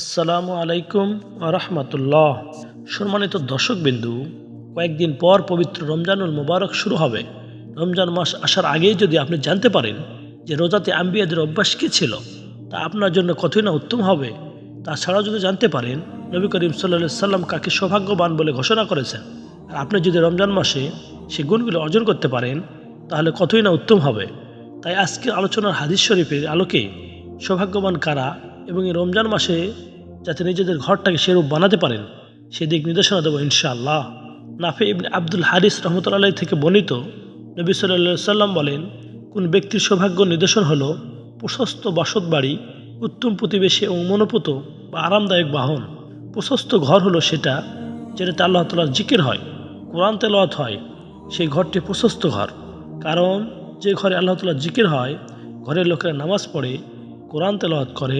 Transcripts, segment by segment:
আসসালামু আলাইকুম রহমতুল্লাহ। সম্মানিত দর্শকবিন্দু, কয়েকদিন পর পবিত্র রমজানুল মোবারক শুরু হবে। রমজান মাস আসার আগেই যদি আপনি জানতে পারেন যে রোজাতে আম্বিয়াদের অভ্যাস কী ছিল, তা আপনার জন্য কতই না উত্তম হবে। তাছাড়াও যদি জানতে পারেন, নবী করিম সাল্লা সাল্লাম কাকে সৌভাগ্যবান বলে ঘোষণা করেছেন, আর আপনি যদি রমজান মাসে সে গুণগুলো অর্জন করতে পারেন, তাহলে কতই না উত্তম হবে। তাই আজকের আলোচনার হাদিস শরীফের আলোকে সৌভাগ্যবান কারা এবং এই রমজান মাসে যাতে নিজেদের ঘরটাকে সেরূপ বানাতে পারেন, সেদিক নির্দেশনা দেবো ইনশাআল্লাহ। নাফে ইবনে আব্দুল হারিস রহমতুল্লাহ থেকে বর্ণিত নবী সাল্লা সাল্লাম বলেন, কোন ব্যক্তির সৌভাগ্য নিদর্শন হলো প্রশস্ত বাসত বাড়ি, উত্তম প্রতিবেশী এবং মনোপুত বা আরামদায়ক বাহন। প্রশস্ত ঘর হলো সেটা যেটাতে আল্লাহ তালার জিকির হয়, কোরআন তেলাওয়াত হয়, সেই ঘরটি প্রশস্ত ঘর। কারণ যে ঘরে আল্লাহ তালার জিকির হয়, ঘরের লোকেরা নামাজ পড়ে, কোরআন তেলাওয়াত করে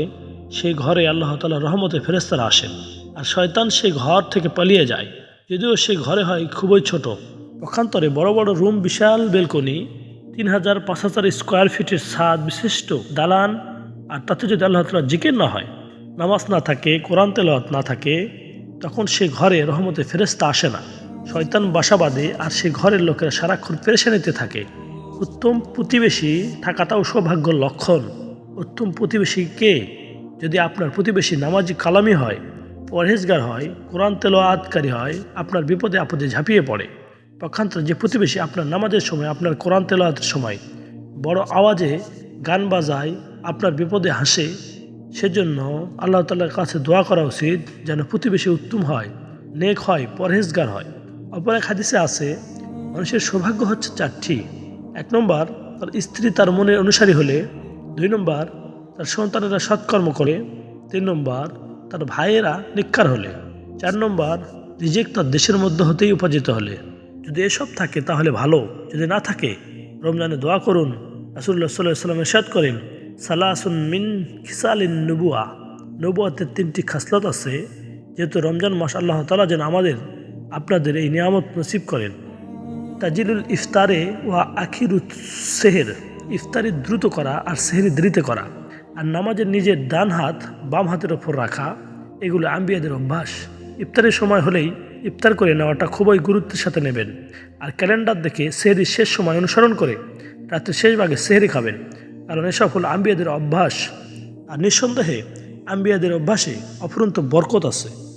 সেই ঘরে আল্লাহ তালা রহমতে ফেরেস্তারা আসেন। আর শয়তান সেই ঘর থেকে পালিয়ে যায়। যদিও সেই ঘরে হয় খুবই ছোট। পক্ষান্তরে বড় বড় রুম, বিশাল বেলকনি তিন হাজার পাঁচ হাজার স্কোয়ার ফিটের ছাদ, বিশিষ্ট দালান। আর তাতে যদি আল্লাহ তালা জিকির না হয়, নামাজ না থাকে, কোরআন তেলাওয়াত না থাকে, তখন সে ঘরে রহমতে ফেরেস্তা আসে না। শয়তান বাসা বাঁধে আর সে ঘরের লোকেরা সারাক্ষণ পেরেশানিতে থাকে। উত্তম প্রতিবেশী থাকাটাও সৌভাগ্যর লক্ষণ। উত্তম প্রতিবেশী কে? যদি আপনার প্রতিবেশী নামাজি কালামি হয়, পরহেজগার হয়, কোরআন তেলো আতকারী হয়, আপনার বিপদে আপদে ঝাঁপিয়ে পড়ে। পক্ষান্তর যে প্রতিবেশী আপনার নামাজের সময়, আপনার কোরআন তেলাওয়াতের সময় বড় আওয়াজে গান বাজায়, আপনার বিপদে হাসে, সেজন্য আল্লাহ তাল্লার কাছে দোয়া করা উচিত যেন প্রতিবেশী উত্তম হয়, নেক হয়, পরহেজগার হয়। অপর এক হাদিসে আছে, মানুষের সৌভাগ্য হচ্ছে চারটি। এক নম্বর, তার স্ত্রী তার মনের অনুসারী হলে। দুই নম্বর তার সন্তানেরা সৎকর্ম করে। তিন নম্বর, তার ভাইয়েরা নিকার হলে। চার নম্বর রিজেক তার দেশের মধ্যে হতেই উপার্জিত হলে। যদি এসব থাকে তাহলে ভালো, যদি না থাকে, রমজানে দোয়া করুন। রাসুল্লাহ সাল্লাহ সাল্লাম এরশাদ করেন, সালাসুন মিন খিসালিন নবুয়া। নবুয়াতের তিনটি খাসলত আছে, যেহেতু রমজান মাস আল্লাহ তালা যেন আমাদের, আপনাদের এই নিয়ামত নসিব করেন। তাজিলুল ইফতারে ওয়া আখিরু সেহের, ইফতারি দ্রুত করা আর সেহেরি দেরিতে করা। আর নামাজের নিজের ডান হাত বাম হাতের ওপর রাখা, এগুলো আম্বিয়াদের অভ্যাস। ইফতারের সময় হলেই ইফতার করে নেওয়াটা খুবই গুরুত্বের সাথে নেবেন। আর ক্যালেন্ডার দেখে সেহরির শেষ সময় অনুসরণ করে রাত্রের শেষ ভাগে সেহরি খাবেন। কারণ এসব হল আম্বিয়াদের অভ্যাস। আর নিঃসন্দেহে আম্বিয়াদের অভ্যাসে অফুরন্ত বরকত আছে।